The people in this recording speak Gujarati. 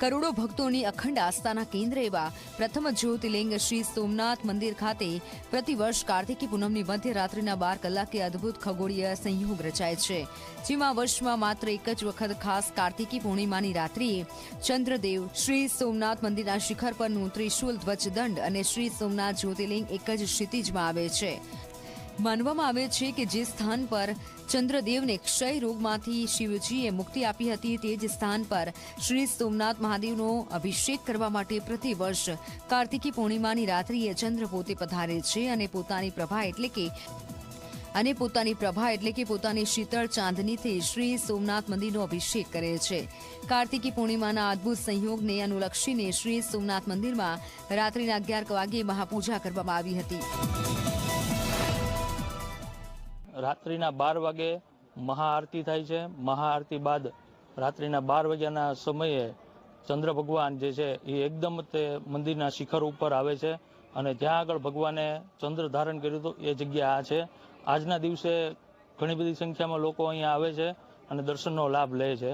કરોડો ભક્તોની અખંડ આસ્થાના કેન્દ્ર એવા પ્રથમ જ્યોતિર્લિંગ શ્રી સોમનાથ મંદિર ખાતે પ્રતિવર્ષ કાર્તિકી પૂનમની મધ્યરાત્રિના બાર કલાકે અદ્ભુત ખગોળીય સંયોગ રચાય છે. જેમાં વર્ષમાં માત્ર એક જ વખત ખાસ કાર્તિકી પૂર્ણિમાની રાત્રિએ ચંદ્રદેવ શ્રી સોમનાથ મંદિરના શિખર પરનું ત્રિશુલ ધ્વજદંડ અને શ્રી સોમનાથ જ્યોતિર્લિંગ એક જ ક્ષિતિજમાં આવે છે. માનવામાં આવે છે કે જે સ્થાન પર ચંદ્રદેવને ક્ષય રોગમાંથી શિવજીએ મુક્તિ આપી હતી તે જ સ્થાન પર શ્રી સોમનાથ મહાદેવનો અભિષેક કરવા માટે પ્રતિવર્ષ કાર્તિકી પૂર્ણિમાની રાત્રિએ ચંદ્ર પોતે પધારે છે અને પોતાની પ્રભા એટલે કે અને પોતાની પ્રભા એટલે કે પોતાની શીતળ ચાંદનીથી શ્રી સોમનાથ મંદિરનો અભિષેક કરે છે. કાર્તિકી પૂર્ણિમાના અદ્ભુત સંયોગને અનુલક્ષીને શ્રી સોમનાથ મંદિરમાં રાત્રિના અગિયાર વાગ્યે મહાપૂજા કરવામાં આવી હતી. રાત્રિના બાર વાગે મહાઆરતી થાય છે. મહાઆરતી બાદ રાત્રિના બાર વાગ્યાના સમયે ચંદ્ર ભગવાન જે છે એ એકદમ તે મંદિરના શિખર ઉપર આવે છે અને જ્યાં આગળ ભગવાને ચંદ્ર ધારણ કર્યું હતું એ જગ્યા આ છે. આજના દિવસે ઘણી બધી સંખ્યામાં લોકો અહીંયા આવે છે અને દર્શનનો લાભ લે છે.